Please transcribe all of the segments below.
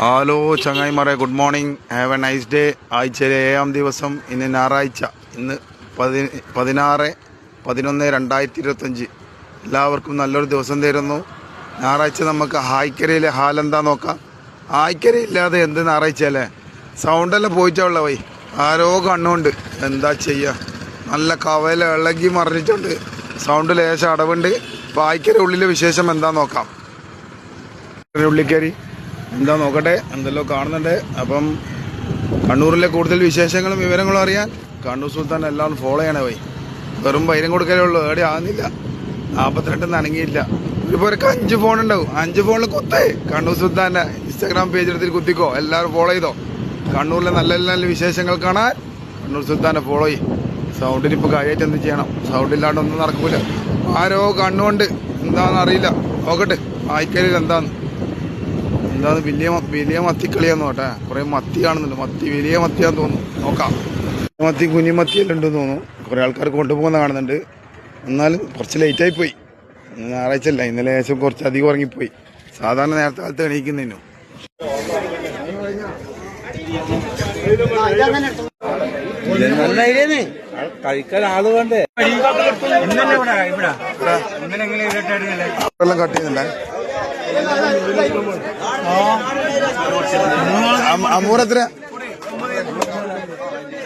Hello ചങ്ങായിമാരെ good morning have a nice day ആഴ്ചയിലെ ഏഴാം ദിവസം ഇന്ന് ഞായറാഴ്ച. ഇന്ന് പതി പതിനാറ് പതിനൊന്ന് രണ്ടായിരത്തി ഇരുപത്തഞ്ച് എല്ലാവർക്കും നല്ലൊരു ദിവസം തരുന്നു. ഞായറാഴ്ച നമുക്ക് ഹായ്ക്കരയിലെ ഹാലെന്താ നോക്കാം? ഹായ്ക്കര ഇല്ലാതെ എന്ത് ഞായറാഴ്ച അല്ലേ? സൗണ്ടെല്ലാം പോയിട്ടുള്ള വൈ. ആരോ കണ്ണുണ്ട്. എന്താ ചെയ്യുക നല്ല കവല ഇളകി മറിഞ്ഞിട്ടുണ്ട്. സൗണ്ട് ലേശം അടവുണ്ട്. അപ്പോൾ ഹായ്ക്കര ഉള്ളിലെ വിശേഷം എന്താ നോക്കാം? ഉള്ളിക്കരി എന്താ നോക്കട്ടെ? എന്തെല്ലോ കാണുന്നുണ്ട്. അപ്പം കണ്ണൂരിലെ കൂടുതൽ വിശേഷങ്ങളും വിവരങ്ങളും അറിയാൻ കണ്ണൂർ സുൽത്താൻ എല്ലാവരും ഫോളോ ചെയ്യണേ പോയി. വെറും പൈരം കൊടുക്കലേ ഉള്ളൂ. എവിടെ ആകുന്നില്ല നാൽപ്പത്തിരണ്ട് അനങ്ങിയില്ല. ഒരു പേർക്ക് അഞ്ച് ഫോൺ ഉണ്ടാവും. അഞ്ച് ഫോണിൽ കുത്തേ. കണ്ണൂർ സുൽത്താന്റെ ഇൻസ്റ്റാഗ്രാം പേജ് എടുത്തിട്ട് കുത്തിക്കോ. എല്ലാവരും ഫോളോ ചെയ്തോ. കണ്ണൂരിലെ നല്ല നല്ല വിശേഷങ്ങൾ കാണാൻ കണ്ണൂർ സുൽത്താനെ ഫോളോ ചെയ്യും. സൗണ്ടിന് ഇപ്പോൾ കാര്യമായിട്ട് എന്ത് ചെയ്യണം? സൗണ്ട് ഇല്ലാണ്ടൊന്നും നടക്കൂല. ആരോ കണ്ണുകൊണ്ട് എന്താണെന്ന് അറിയില്ല. നോക്കട്ടെ. വായിക്കലിൽ എന്താന്ന്? എന്താന്ന് വലിയ വലിയ മത്തിക്കളിയാന്ന് നോട്ടെ കുറെ മത്തി കാണുന്നുണ്ട്. മത്തി വലിയ മത്തിയാന്ന് തോന്നുന്നു. നോക്കാം. മത്തി കുഞ്ഞി മത്തിയെല്ലാം ഉണ്ടെന്ന് തോന്നുന്നു. കുറെ ആൾക്കാർ കൊണ്ടുപോകുന്ന കാണുന്നുണ്ട്. എന്നാലും കുറച്ച് ലേറ്റായി പോയി. ഞായറാഴ്ച അല്ല. ഇന്നലെ ഏകദേശം കുറച്ച് അധികം ഉറങ്ങിപ്പോയി. സാധാരണ നേരത്തെ കാലത്ത് എണീക്കുന്നതിനും കഴിക്കാൻ ആൾ വേണ്ടേ? എല്ലാം കട്ട് ചെയ്യുന്നുണ്ടേ? അമ- അമൂർ എത്ര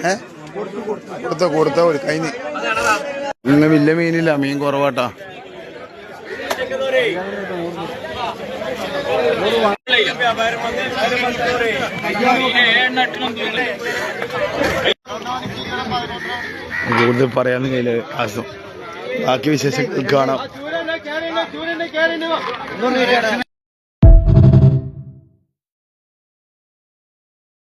ഏ? കൊടുത്ത കൊടുത്ത ഒരു കഴിഞ്ഞ് ഇന്ന് വലിയ മീനില്ല മീൻ കുറവാട്ടാ. കൂടുതൽ പറയാനും കയ്യിൽ ആസം ബാക്കി വിശേഷങ്ങൾ കാണാം. ಕ್ಯಾರಿ ಕ್ಯಾರಿ ನೀವು.